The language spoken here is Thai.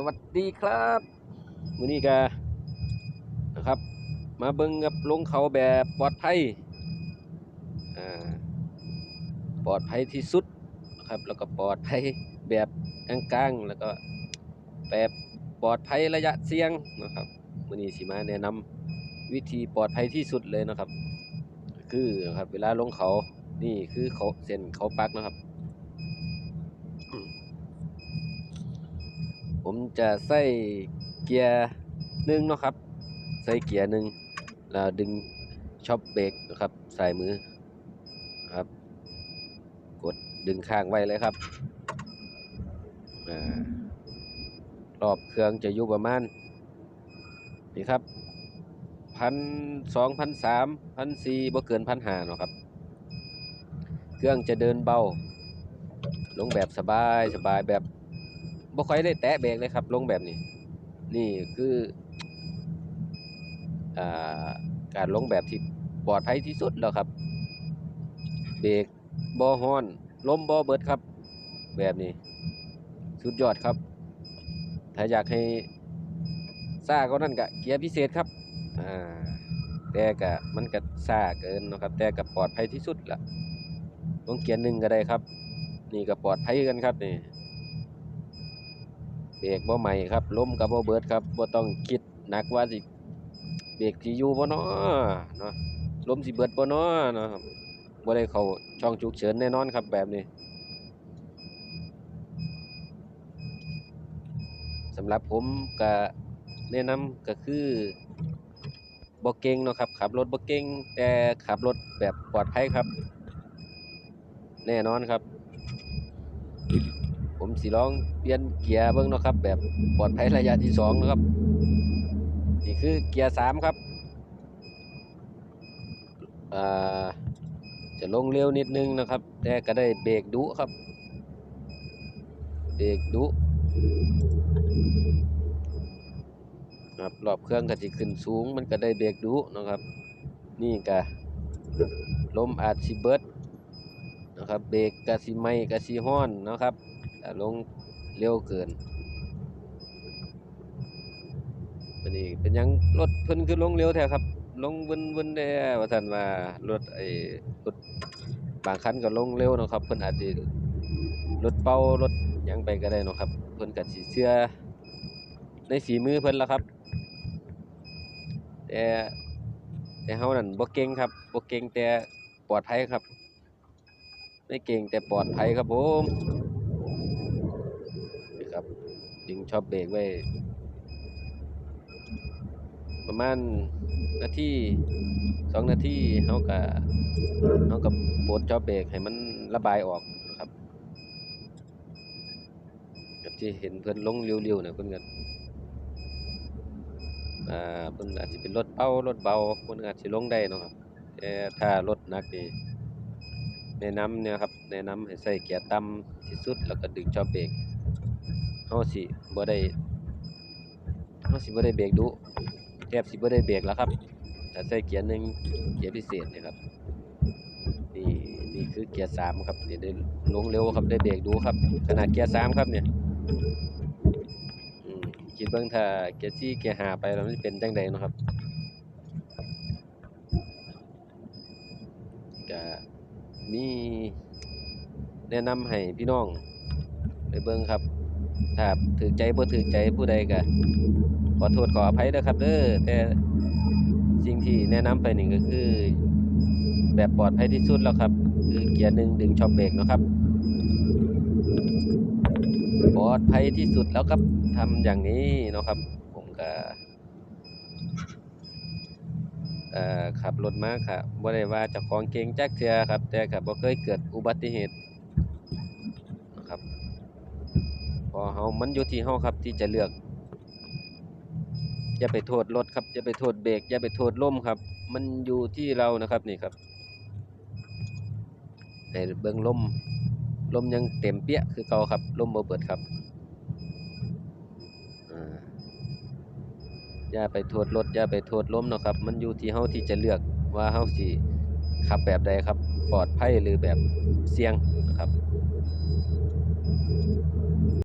สวัสดีครับมือนี้ก็นะครับ มาเบิ่งกับลงเขาแบบปลอดภัยปลอดภัยที่สุดนะครับแล้วก็ปลอดภัยแบบกลางๆแล้วก็แบบปลอดภัยระยะเสี่ยงนะครับมือนี้สิมาแนะนำวิธีปลอดภัยที่สุดเลยนะครับ คือนะครับเวลาลงเขานี่คือเขาเส้นเขาปักนะครับ ผมจะใส่เกียร์หนึ่งเนาะครับ ใส่เกียร์หนึ่งแล้วดึงช็อปเบรกนะครับใส่มือครับ กดดึงข้างไว้เลยครับอารอบเครื่องจะอยู่ประมาณนี่ครับพันสองพันสามพันสี่บ่เกินพันห้าเนาะครับ เครื่องจะเดินเบา ลงแบบสบายสบายแบบ บ่ค่อยได้แตะเบรกเลยครับ ลงแบบนี้ นี่คืออาการลงแบบที่ปลอดภัยที่สุดแล้วครับ เบรกบ่ฮอนลมบ่เบิดครับ แบบนี้ สุดยอดครับ ถ้าอยากให้ซ่าก็นั่นก็เกียร์พิเศษครับอ่าแต่ก็มันก็ซ่าเกินนะครับ แต่ก็ปลอดภัยที่สุดละลงเกียร์หนึ่งก็ได้ครับ นี่ก็ปลอดภัยกันครับนี่ เบรกบ่ใหม่ครับล้มกับบ่เบิดครับบ่ต้องคิดหนักว่าสิเบรกสิอยู่บ่เนาะเนาะล้มสิเบิดบ่เนาะเนาะครับบ่ได้เข้าช่องฉุกเฉินแน่นอนครับแบบนี้สำหรับผมก็แนะนำก็คือบ่เก่งเนาะครับขับรถบ่เก่งแต่ขับรถแบบปลอดภัยครับ แน่นอนครับ ผมสิลองเปลี่ยนเกียร์เบิ่งนาะครับ แบบปลอดภัยระยะที่สองนะครับ นี่คือเกียร์สามครับจะลงเร็วนิดนึงนะครับ แต่ก็ได้เบรกดุครับ เบรกดุครับรอบเครื่องก็สิขึ้นสูง มันก็ได้เบรกดุนะครับ นี่ก็ลมอาจสิเบิดนะครับ เบรกก็สิไม้ก็สิฮ้อนนะครับ ลงเร็วเกินอันนี้เป็นยังรถเพิ่นคือลงเร็วแท้ครับ ลงวนวนแน่ว่าซั่นว่ารถไอ้รถบางคันก็ลงเร็วนะครับ เพิ่นอาจสิรถเป่ารถยังไปก็ได้นะครับ เพิ่นก็สิเชื่อในฝีมือเพิ่นล่ะครับ แต่แต่เฮานั่นบ่เก่งครับบ่เก่งแต่ปลอดภัยครับ ไม่เก่งแต่ปลอดภัยครับผม ดึงชอปเบรกไว้ ประมาณนาทีสองนาทีเขาก็เขาก็ปลดชอปเบรกให้มันระบายออกนะครับกับที่เห็นเพื่อนลงเร็วๆเนี่ยเพื่อนก็อ่าเพื่อนอาจจะเป็นรถเบารถเบาเพื่อนอาจจะลงได้นะครับแต่ถ้ารถหนักนี่แนะนำเนี่ยครับแนะนำให้ใส่เกียร์ต่ำที่สุดแล้วก็ดึงชอปเบรก เฮาสิบ่ได้เฮาสิบ่ได้เบรกดุแทบสิบ่ได้เบรกแล้วครับถ้าใส่เกียร์หนึ่งเกียร์พิเศษนี่ครับนี่นี่คือเกียร์สามครับเนี่ยได้ลงเร็วครับได้เบรกดูครับ ขนาดเกียร์สามครับเนี่ยคิดเบิ่งถ้าเกียร์สี่เกียร์หาไปแล้วมันเป็นจังใดนะครับก็มีแนะนำให้พี่น้องไปเบิ่งครับ ถ้าถือใจบ่ถือใจผู้ใดก็ขอโทษขออภัยเด้อครับเด้อแต่สิ่งที่แนะนำไปหนี่งก็คือ แบบปลอดภัยที่สุดแล้วครับ คือเกียร์หนึ่งดึงช็อปเบรกนะครับปลอดภัยที่สุดแล้วครับทำอย่างนี้นะครับ ผมก็เอ่อขับรถมาครับบ่ได้ว่าจ้าของเก่งจักเทื่อครับ แต่ก็บ่เคยเกิดอุบัติเหตุนะครับ พ อเฮามันอยู่ที่เฮาครับที่จะเลือก อย่าไปโทษรถครับ อย่าไปโทษเบรกอย่าไปโทษลมครับ มันอยู่ที่เรานะครับนี่ครับให้เบิ่งลมลมยังเต็มเปี้ยคือเก่าครับลมบ่เบิดครับอ่าอย่าไปโทษรถอย่าไปโทษลมเนาะครับ มันอยู่ที่เฮาที่จะเลือกว่าเฮาสิขับแบบใดครับ ปลอดภัยหรือแบบเสี่ยงนะครับ